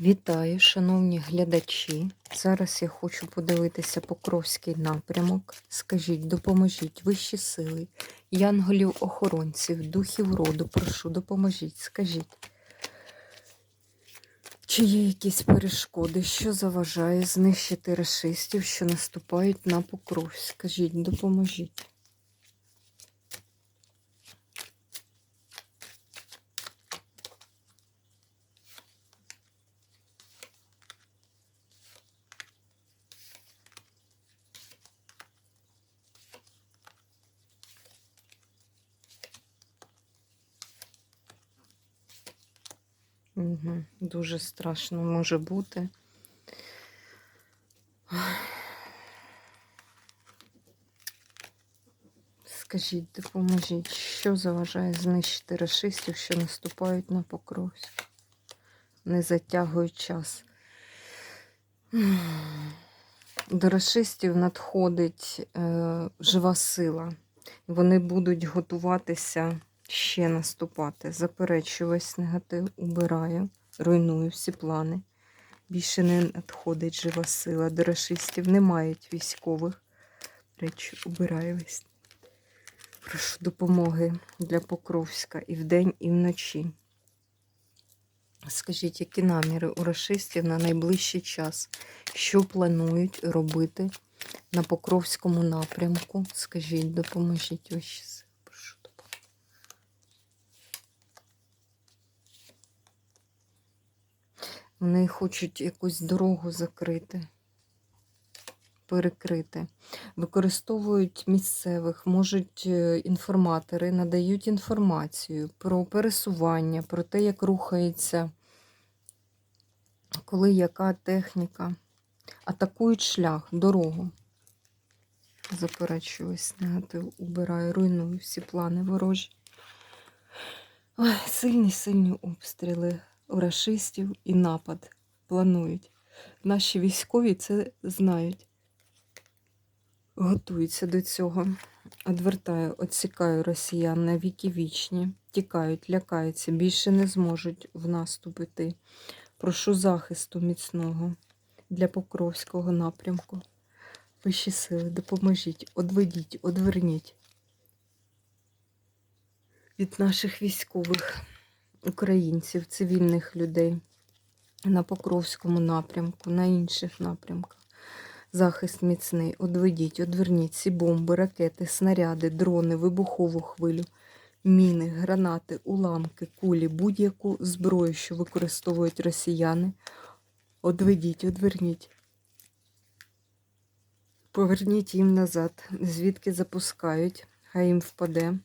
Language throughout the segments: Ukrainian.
Вітаю, шановні глядачі. Зараз я хочу подивитися Покровський напрямок. Скажіть, допоможіть вищі сили, янголів-охоронців, духів роду, прошу, допоможіть, скажіть. Чи є якісь перешкоди, що заважає знищити расистів, що наступають на Покровськ? Скажіть, допоможіть. Угу. Дуже страшно може бути. Скажіть, допоможіть, що заважає знищити расистів, що наступають на Покровськ? Не затягують час. До расистів надходить е, жива сила. Вони будуть готуватися ще наступати. Заперечую весь негатив, убираю, руйную всі плани. Більше не надходить жива сила. До расистів не мають військових. Речі, убираю весь. Прошу допомоги для Покровська і вдень, і вночі. Скажіть, які наміри у расистів на найближчий час? Що планують робити на Покровському напрямку? Скажіть, допоможіть ваші сили. Прошу допомоги. Вони хочуть якусь дорогу закрити, перекрити. Використовують місцевих, можуть е, інформатори, надають інформацію про пересування, про те, як рухається, коли яка техніка. Атакують шлях, дорогу. Заперечую ось негатив, убираю, руйную всі плани ворожі. Ой, сильні, сильні обстріли у рашистів і напад планують. Наші військові це знають. Готуються до цього. Одвертаю, отсікаю росіян на віки вічні, тікають, лякаються, більше не зможуть в наступ іти. Прошу захисту міцного для Покровського напрямку. Вищі сили, допоможіть, одведіть, одверніть від наших військових українців, цивільних людей на Покровському напрямку, на інших напрямках. Захист міцний, одведіть, одверніть ці бомби, ракети, снаряди, дрони, вибухову хвилю, міни, гранати, уламки, кулі, будь-яку зброю, що використовують росіяни. Одведіть, одверніть. Поверніть їм назад, звідки запускають, хай їм впаде.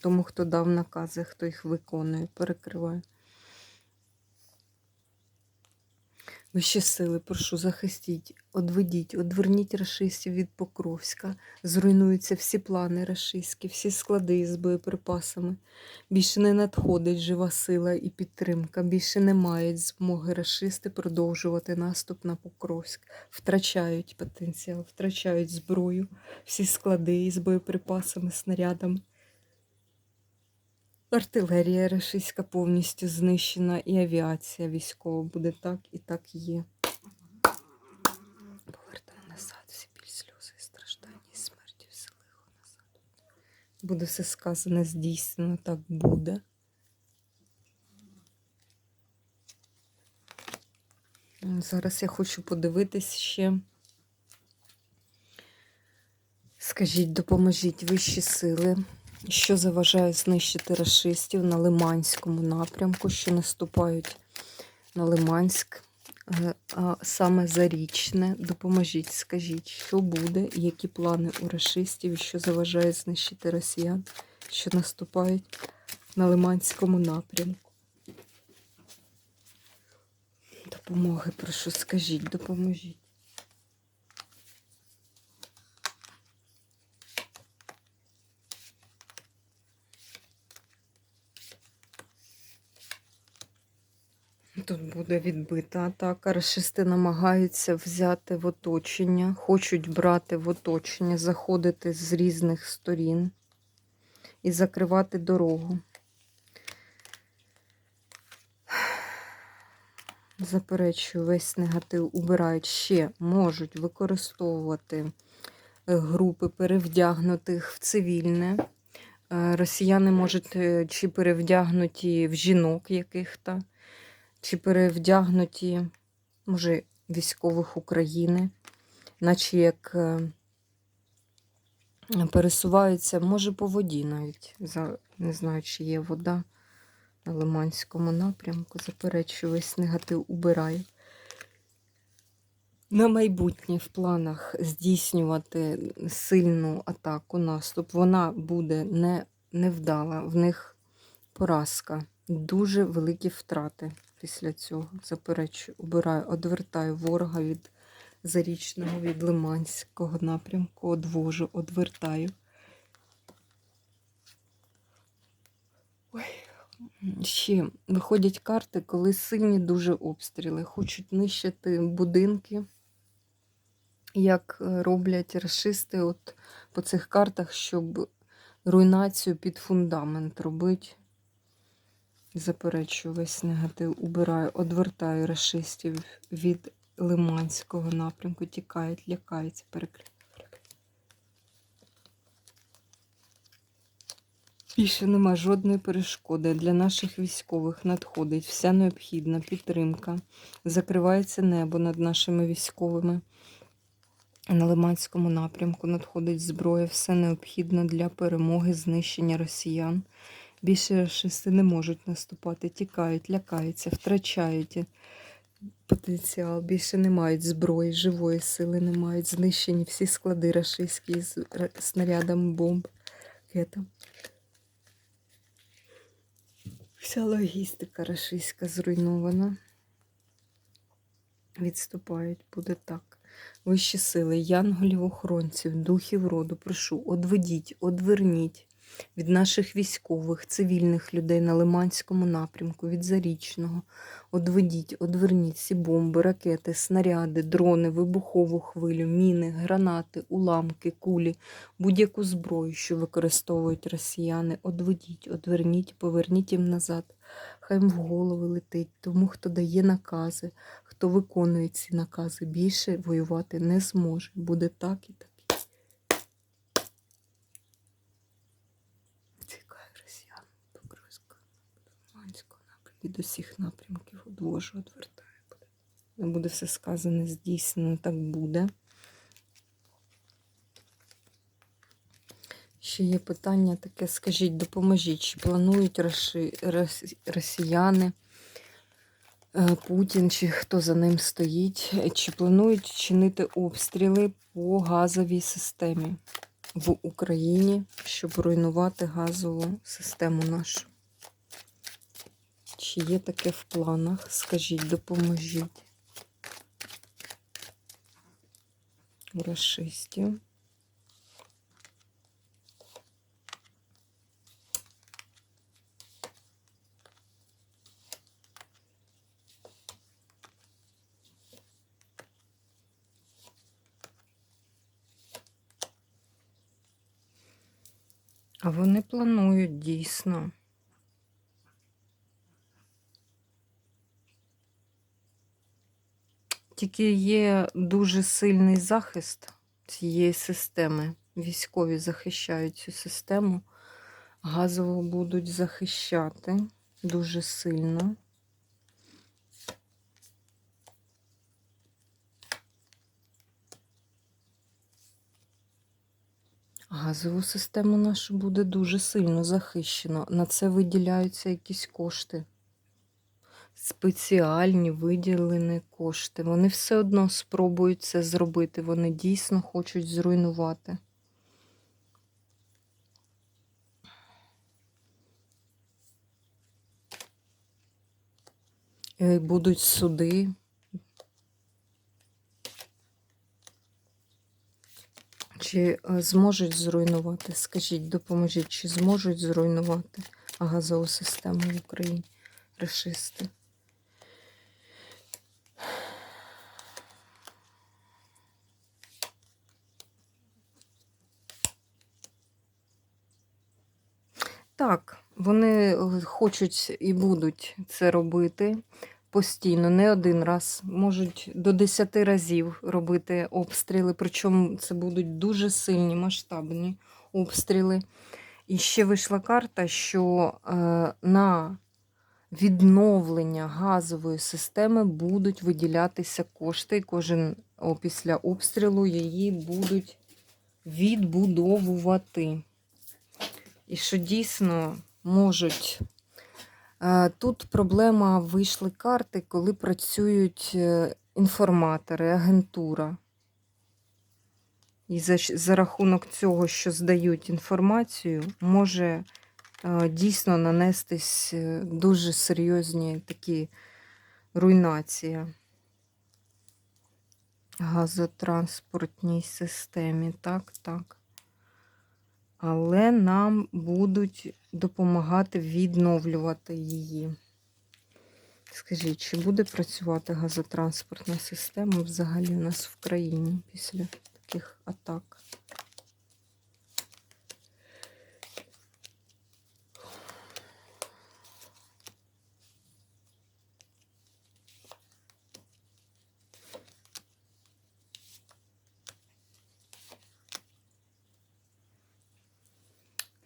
Тому, хто дав накази, хто їх виконує, перекриває. Вищі сили, прошу, захистіть, одведіть, одверніть рашистів від Покровська. Зруйнуються всі плани рашистські, всі склади з боєприпасами. Більше не надходить жива сила і підтримка. Більше не мають змоги рашисти продовжувати наступ на Покровськ. Втрачають потенціал, втрачають зброю, всі склади із боєприпасами, снарядами. Артилерія рашистська повністю знищена, і авіація військова буде так і так є. Повертаю назад всі біль, сльози, страждання і смерті, все лихо назад. Буде все сказане, здійснено, так буде. Зараз я хочу подивитись ще. Скажіть, допоможіть вищі сили що заважає знищити расистів на Лиманському напрямку, що наступають на Лиманськ, е, саме Зарічне. Допоможіть, скажіть, що буде, які плани у расистів, що заважає знищити росіян, що наступають на Лиманському напрямку. Допомоги, прошу, скажіть, допоможіть. Тут буде відбита атака. Рашисти намагаються взяти в оточення, хочуть брати в оточення, заходити з різних сторін і закривати дорогу. Заперечую, весь негатив убирають. Ще можуть використовувати е, групи перевдягнутих в цивільне. Е, Росіяни можуть е, чи перевдягнуті в жінок яких-то, чи перевдягнуті, може, військових України, наче як е, пересуваються, може, по воді навіть. Не знаю, чи є вода на Лиманському напрямку. Заперечую, весь негатив убираю. На майбутнє в планах здійснювати сильну атаку, наступ. Вона буде не, невдала, в них поразка. Дуже великі втрати після цього. Заперечую, убираю, одвертаю ворога від Зарічного, від Лиманського напрямку, одвожу, одвертаю. Ой. Ще виходять карти, коли сильні дуже обстріли. Хочуть нищити будинки, як е, роблять расисти от по цих картах, щоб руйнацію під фундамент робити. Заперечую весь негатив, убираю, одвертаю расистів від Лиманського напрямку, тікають, лякаються, перекривають. Більше нема жодної перешкоди. Для наших військових надходить вся необхідна підтримка. Закривається небо над нашими військовими. На Лиманському напрямку надходить зброя, все необхідне для перемоги, знищення росіян. Більше рашисти не можуть наступати, тікають, лякаються, втрачають потенціал. Більше не мають зброї, живої сили не мають. Знищені всі склади рашистські з снарядами бомб, ракетами. Вся логістика рашистська зруйнована. Відступають, буде так. Вищі сили, янголів, охоронців, духів роду, прошу, одведіть, одверніть від наших військових, цивільних людей на Лиманському напрямку, від Зарічного. Одведіть, одверніть всі бомби, ракети, снаряди, дрони, вибухову хвилю, міни, гранати, уламки, кулі, будь-яку зброю, що використовують росіяни. Одведіть, одверніть, поверніть їм назад. Хай в голови летить тому, хто дає накази, хто виконує ці накази, більше воювати не зможе. Буде так і так. Втікає росіян Покровського, Луганського напрямку. Від усіх напрямків одвожу, одвертаю. Не буде все сказане, здійснено, так буде. Ще є питання таке, скажіть, допоможіть, чи планують росіяни, е, Путін, чи хто за ним стоїть, чи планують чинити обстріли по газовій системі в Україні, щоб руйнувати газову систему нашу? Чи є таке в планах? Скажіть, допоможіть. У расистів. А вони планують дійсно. Тільки є дуже сильний захист цієї системи. Військові захищають цю систему, газово будуть захищати дуже сильно. Газову систему нашу буде дуже сильно захищено. На це виділяються якісь кошти. Спеціальні виділені кошти. Вони все одно спробують це зробити. Вони дійсно хочуть зруйнувати. Е, Будуть суди. Чи е, зможуть зруйнувати? Скажіть, допоможіть, чи зможуть зруйнувати газову систему в Україні рашисти? Так, вони е, хочуть і будуть це робити. постійно, не один раз, можуть до 10 разів робити обстріли, причому це будуть дуже сильні, масштабні обстріли. І ще вийшла карта, що е, на відновлення газової системи будуть виділятися кошти, і кожен після обстрілу її будуть відбудовувати. І що дійсно можуть. Е, Тут проблема вийшли карти, коли працюють е, інформатори, агентура. І за, за рахунок цього, що здають інформацію, може е, дійсно нанестись дуже серйозні такі руйнації газотранспортній системі. Так, так. Але нам будуть допомагати відновлювати її. Скажіть, чи буде працювати газотранспортна система взагалі у нас в країні після таких атак?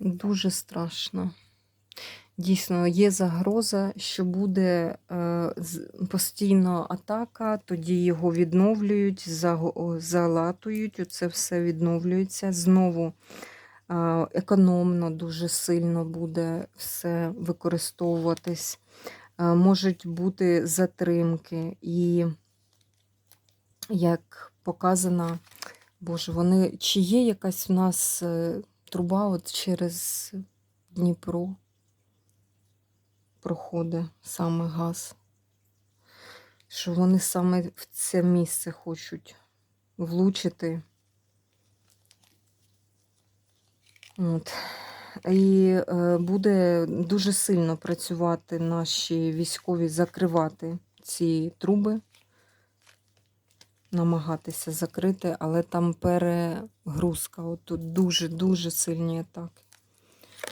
Дуже страшно. Дійсно, є загроза, що буде е, постійно атака, тоді його відновлюють, залатують, оце все відновлюється. Знову е, економно дуже сильно буде все використовуватись. Е, можуть бути затримки. І, як показано, Боже, вони чи є якась в нас труба от через Дніпро? проходить саме газ. Що вони саме в це місце хочуть влучити. От. І е, буде дуже сильно працювати наші військові, закривати ці труби, намагатися закрити, але там перегрузка. От тут дуже-дуже сильні атаки.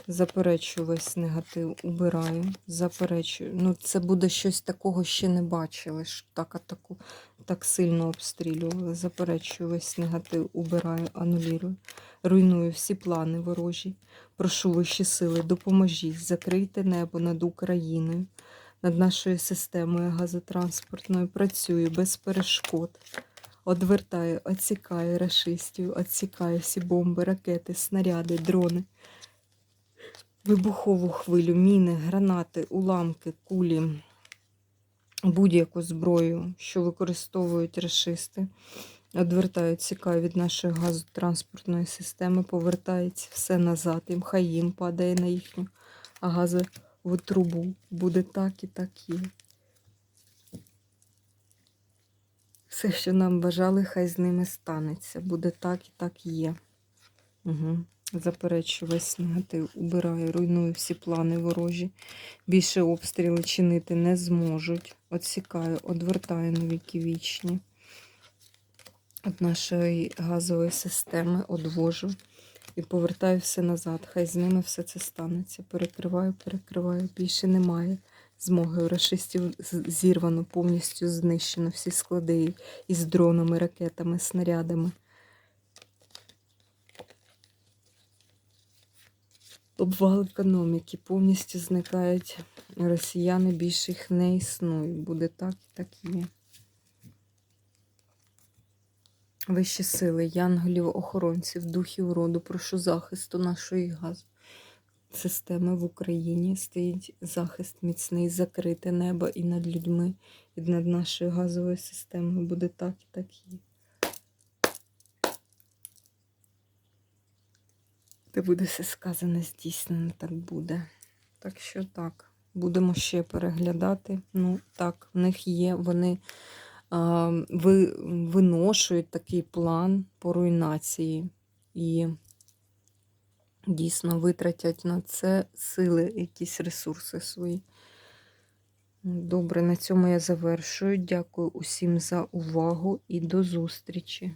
Заперечую весь негатив, убираю, заперечую. Ну, це буде щось такого ще не бачили, що так атаку, так сильно обстрілювали. Заперечую весь негатив, убираю, анулірую. Руйную всі плани ворожі. Прошу вищі сили, допоможіть, закрийте небо над Україною, над нашою системою газотранспортною. Працюю без перешкод. Одвертаю, відсікаю рашистів, відсікаю всі бомби, ракети, снаряди, дрони вибухову хвилю, міни, гранати, уламки, кулі, будь-яку зброю, що використовують рашисти. Одвертають, цікаві від нашої газотранспортної системи, повертається все назад. Їм хай їм падає на їхню газову трубу. Буде так і так є. Все, що нам бажали, хай з ними станеться. Буде так і так є. Угу. Заперечую весь негатив, убираю, руйную всі плани ворожі. Більше обстріли чинити не зможуть. Отсікаю, одвертаю на віки вічні. Від нашої газової системи одвожу і повертаю все назад. Хай з ними все це станеться. Перекриваю, перекриваю. Більше немає змоги. Рашистів зірвано, повністю знищено всі склади із дронами, ракетами, снарядами. Обвал економіки, повністю зникають росіяни, більше їх не існує. Буде так і так є. Вищі сили, янголів, охоронців, духів роду, прошу захисту нашої газ. Системи в Україні стоїть захист міцний, закрите небо і над людьми, і над нашою газовою системою. Буде так і так є. Де буде все сказане, здійснено, так буде. Так що так, будемо ще переглядати. Ну, так, в них є, вони а, ви, виношують такий план по руйнації і дійсно витратять на це сили, якісь ресурси свої. Добре, на цьому я завершую. Дякую усім за увагу і до зустрічі.